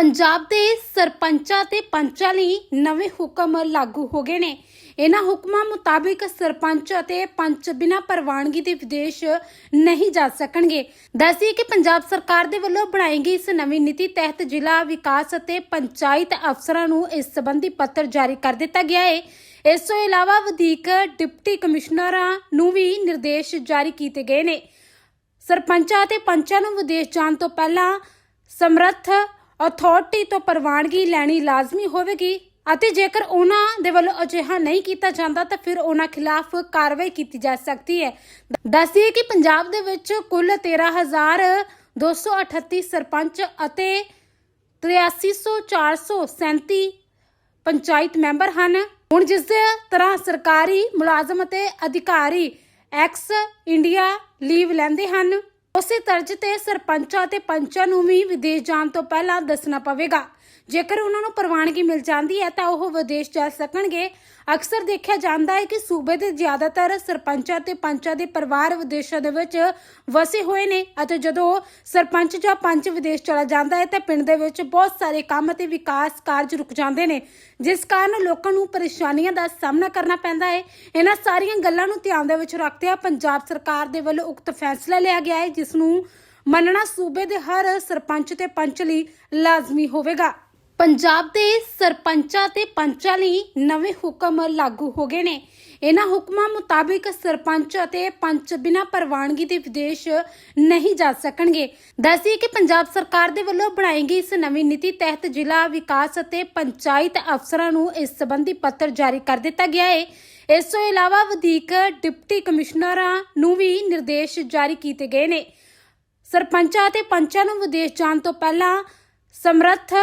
ਪੰਜਾਬ ਦੇ ਸਰਪੰਚਾਂ ਤੇ ਪੰਚਾਂ ਲਈ ਨਵੇਂ ਹੁਕਮ ਲਾਗੂ ਹੋ ਗਏ ਨੇ। ਇਹਨਾਂ ਹੁਕਮਾਂ ਮੁਤਾਬਿਕ ਸਰਪੰਚ ਅਤੇ ਪੰਚ ਬਿਨਾਂ ਪ੍ਰਵਾਨਗੀ ਦੇ ਵਿਦੇਸ਼ ਨਹੀਂ ਜਾ ਸਕਣਗੇ। ਦੱਸੀਏ ਕਿ ਪੰਜਾਬ ਸਰਕਾਰ ਦੇ ਵੱਲੋਂ ਬਣਾਈ ਗਈ ਇਸ ਨਵੀਂ ਨੀਤੀ ਤਹਿਤ ਜ਼ਿਲ੍ਹਾ ਵਿਕਾਸ ਅਤੇ ਪੰਚਾਇਤ ਅਫਸਰਾਂ ਨੂੰ ਇਸ ਸੰਬੰਧੀ ਪੱਤਰ ਜਾਰੀ ਕਰ ਦਿੱਤਾ ਗਿਆ ਹੈ। ਇਸ ਤੋਂ ਇਲਾਵਾ ਵਧੀਕ ਡਿਪਟੀ ਕਮਿਸ਼ਨਰਾਂ ਨੂੰ ਵੀ ਨਿਰਦੇਸ਼ ਜਾਰੀ ਕੀਤੇ ਗਏ ਨੇ। ਸਰਪੰਚਾਂ ਅਤੇ ਪੰਚਾਂ ਨੂੰ ਵਿਦੇਸ਼ ਜਾਣ ਤੋਂ ਪਹਿਲਾਂ ਸਮਰੱਥ ਅਥਾਰਟੀ ਤੋਂ ਪ੍ਰਵਾਨਗੀ ਲੈਣੀ ਲਾਜ਼ਮੀ ਹੋਵੇਗੀ ਅਤੇ ਜੇਕਰ ਉਹਨਾਂ ਦੇ ਵੱਲੋਂ ਅਜਿਹਾ ਨਹੀਂ ਕੀਤਾ ਜਾਂਦਾ ਤਾਂ ਫਿਰ ਉਹਨਾਂ ਖਿਲਾਫ ਕਾਰਵਾਈ ਕੀਤੀ ਜਾ ਸਕਦੀ ਹੈ। ਦੱਸੀਏ ਕਿ ਪੰਜਾਬ ਦੇ ਵਿੱਚ ਕੁੱਲ 13238 ਸਰਪੰਚ ਅਤੇ 83437 ਪੰਚਾਇਤ ਮੈਂਬਰ ਹਨ। ਹੁਣ ਜਿਸ ਦੇ ਤਰ੍ਹਾਂ ਸਰਕਾਰੀ ਮੁਲਾਜ਼ਮ ਅਤੇ ਅਧਿਕਾਰੀ ਐਕਸ ਇੰਡੀਆ ਲੀਵ ਲੈਂਦੇ ਹਨ। ਉਸੇ ਤਰਜ਼ ਤੇ ਸਰਪੰਚਾਂ ਤੇ ਪੰਚਾਂ ਨੂੰ ਵੀ ਵਿਦੇਸ਼ ਜਾਣ ਤੋਂ ਪਹਿਲਾਂ ਦੱਸਣਾ ਪਵੇਗਾ। ਜੇਕਰ ਉਹਨਾਂ ਨੂੰ ਪ੍ਰਵਾਨਗੀ ਮਿਲ ਜਾਂਦੀ ਹੈ ਤਾਂ ਉਹ ਵਿਦੇਸ਼ ਜਾ ਸਕਣਗੇ। ਅਕਸਰ ਦੇਖਿਆ ਜਾਂਦਾ ਹੈ ਕਿ ਸੂਬੇ ਦੇ ਜ਼ਿਆਦਾਤਰ ਸਰਪੰਚਾਂ ਤੇ ਪੰਚਾਂ ਦੇ ਪਰਿਵਾਰ ਵਿਦੇਸ਼ਾਂ ਦੇ ਵਿੱਚ ਵਸੇ ਹੋਏ ਨੇ ਅਤੇ ਜਦੋਂ ਸਰਪੰਚ ਜਾਂ ਪੰਚ ਵਿਦੇਸ਼ ਚਲਾ ਜਾਂਦਾ ਹੈ ਤਾਂ ਪਿੰਡ ਦੇ ਵਿੱਚ ਬਹੁਤ ਸਾਰੇ ਕੰਮ ਅਤੇ ਵਿਕਾਸ ਕਾਰਜ ਰੁਕ ਜਾਂਦੇ ਨੇ, ਜਿਸ ਕਾਰਨ ਲੋਕਾਂ ਨੂੰ ਪਰੇਸ਼ਾਨੀਆਂ ਦਾ ਸਾਹਮਣਾ ਕਰਨਾ ਪੈਂਦਾ ਹੈ। ਇਹਨਾਂ ਸਾਰੀਆਂ ਗੱਲਾਂ ਨੂੰ ਧਿਆਨ ਦੇ ਵਿੱਚ ਰੱਖਦਿਆਂ ਪੰਜਾਬ ਸਰਕਾਰ ਦੇ ਵੱਲੋਂ ਉਕਤ ਫੈਸਲਾ ਲਿਆ ਗਿਆ ਹੈ ਜਿਸ ਨੂੰ ਮੰਨਣਾ ਸੂਬੇ ਦੇ ਹਰ ਸਰਪੰਚ ਤੇ ਪੰਚ ਲਈ ਲਾਜ਼ਮੀ ਹੋਵੇਗਾ। ਪੰਜਾਬ ਦੇ ਸਰਪੰਚਾਂ ਤੇ ਪੰਚਾਂ ਲਈ ਨਵੇਂ ਹੁਕਮ ਲਾਗੂ ਹੋ ਗਏ ਨੇ। ਇਹਨਾਂ ਹੁਕਮਾਂ ਮੁਤਾਬਿਕ ਸਰਪੰਚ ਅਤੇ ਪੰਚ ਬਿਨਾਂ ਪ੍ਰਵਾਨਗੀ ਦੇ ਵਿਦੇਸ਼ ਨਹੀਂ ਜਾ ਸਕਣਗੇ। ਦੱਸੀਏ ਕਿ ਪੰਜਾਬ ਸਰਕਾਰ ਦੇ ਵੱਲੋਂ ਬਣਾਈ ਗਈ ਇਸ ਨਵੀਂ ਨੀਤੀ ਤਹਿਤ ਜ਼ਿਲ੍ਹਾ ਵਿਕਾਸ ਅਤੇ ਪੰਚਾਇਤ ਅਫਸਰਾਂ ਨੂੰ ਇਸ ਸੰਬੰਧੀ ਪੱਤਰ ਜਾਰੀ ਕਰ ਦਿੱਤਾ ਗਿਆ ਹੈ। ਇਸ ਤੋਂ ਇਲਾਵਾ ਵਧੀਕ ਡਿਪਟੀ ਕਮਿਸ਼ਨਰਾਂ ਨੂੰ ਵੀ ਨਿਰਦੇਸ਼ ਜਾਰੀ ਕੀਤੇ ਗਏ ਨੇ। ਸਰਪੰਚਾਂ ਅਤੇ ਪੰਚਾਂ ਨੂੰ ਵਿਦੇਸ਼ ਜਾਣ ਤੋਂ ਪਹਿਲਾਂ ਸਮਰੱਥ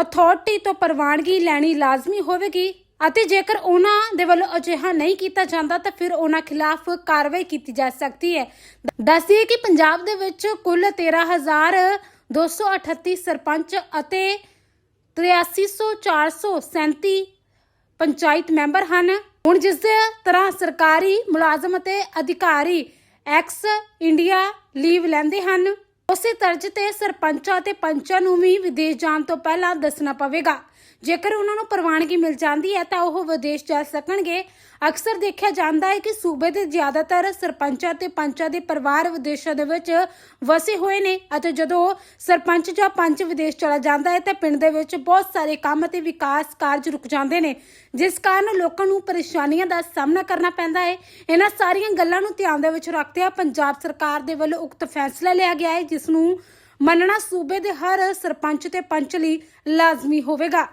ਅਥਾਰਟੀ ਤੋਂ ਪ੍ਰਵਾਨਗੀ ਲੈਣੀ ਲਾਜ਼ਮੀ ਹੋਵੇਗੀ ਅਤੇ ਜੇਕਰ ਉਹਨਾਂ ਦੇ ਵੱਲੋਂ ਅਜਿਹਾ ਨਹੀਂ ਕੀਤਾ ਜਾਂਦਾ ਤਾਂ ਫਿਰ ਉਹਨਾਂ ਖਿਲਾਫ ਕਾਰਵਾਈ ਕੀਤੀ ਜਾ ਸਕਦੀ ਹੈ। ਦੱਸੀਏ ਕਿ ਪੰਜਾਬ ਦੇ ਵਿੱਚ ਕੁੱਲ 13238 ਸਰਪੰਚ ਅਤੇ 83437 ਪੰਚਾਇਤ ਮੈਂਬਰ ਹਨ। ਹੁਣ ਜਿਸ ਦੇ ਤਰ੍ਹਾਂ ਸਰਕਾਰੀ ਮੁਲਾਜ਼ਮ ਅਤੇ ਅਧਿਕਾਰੀ ਐਕਸ ਇੰਡੀਆ ਲੀਵ ਲੈਂਦੇ ਹਨ ਉਸੇ ਤਰਜ਼ ਤੇ ਸਰਪੰਚਾਂ ਅਤੇ ਪੰਚਾਂ ਨੂੰ ਵੀ ਵਿਦੇਸ਼ ਜਾਣ ਤੋਂ ਪਹਿਲਾਂ ਦੱਸਣਾ ਪਵੇਗਾ। ਜੇਕਰ ਉਹਨਾਂ ਨੂੰ ਪ੍ਰਵਾਨਗੀ ਮਿਲ ਜਾਂਦੀ ਹੈ, ਤਾਂ ਉਹ ਵਿਦੇਸ਼ ਜਾ ਸਕਣਗੇ। ਅਕਸਰ ਦੇਖਿਆ ਜਾਂਦਾ ਹੈ ਕਿ ਸੂਬੇ ਦੇ ਜ਼ਿਆਦਾਤਰ ਸਰਪੰਚਾਂ ਤੇ ਪੰਚਾਂ ਦੇ ਪਰਿਵਾਰ ਵਿਦੇਸ਼ਾਂ ਦੇ ਵਿੱਚ ਵਸੇ ਹੋਏ ਨੇ ਅਤੇ ਜਦੋਂ ਸਰਪੰਚ ਜਾਂ ਪੰਚ ਵਿਦੇਸ਼ ਚਲਾ ਜਾਂਦਾ ਹੈ, ਤਾਂ ਪਿੰਡ ਦੇ ਵਿੱਚ ਬਹੁਤ ਸਾਰੇ ਕੰਮ ਅਤੇ ਵਿਕਾਸ ਕਾਰਜ ਰੁਕ ਜਾਂਦੇ ਨੇ, ਜਿਸ ਕਾਰਨ ਲੋਕਾਂ ਨੂੰ ਪਰੇਸ਼ਾਨੀਆਂ ਦਾ ਸਾਹਮਣਾ ਕਰਨਾ ਪੈਂਦਾ ਹੈ। ਇਹਨਾਂ ਸਾਰੀਆਂ ਗੱਲਾਂ ਨੂੰ ਧਿਆਨ ਦੇ ਵਿੱਚ ਰੱਖਦਿਆਂ ਪੰਜਾਬ ਸਰਕਾਰ ਦੇ ਵੱਲੋਂ ਉਕਤ ਫੈਸਲਾ ਲਿਆ ਗਿਆ ਹੈ ਜਿਸ ਨੂੰ ਮੰਨਣਾ ਸੂਬੇ ਦੇ ਹਰ ਸਰਪੰਚ ਤੇ ਪੰਚ ਲਈ ਲਾਜ਼ਮੀ ਹੋਵੇਗਾ।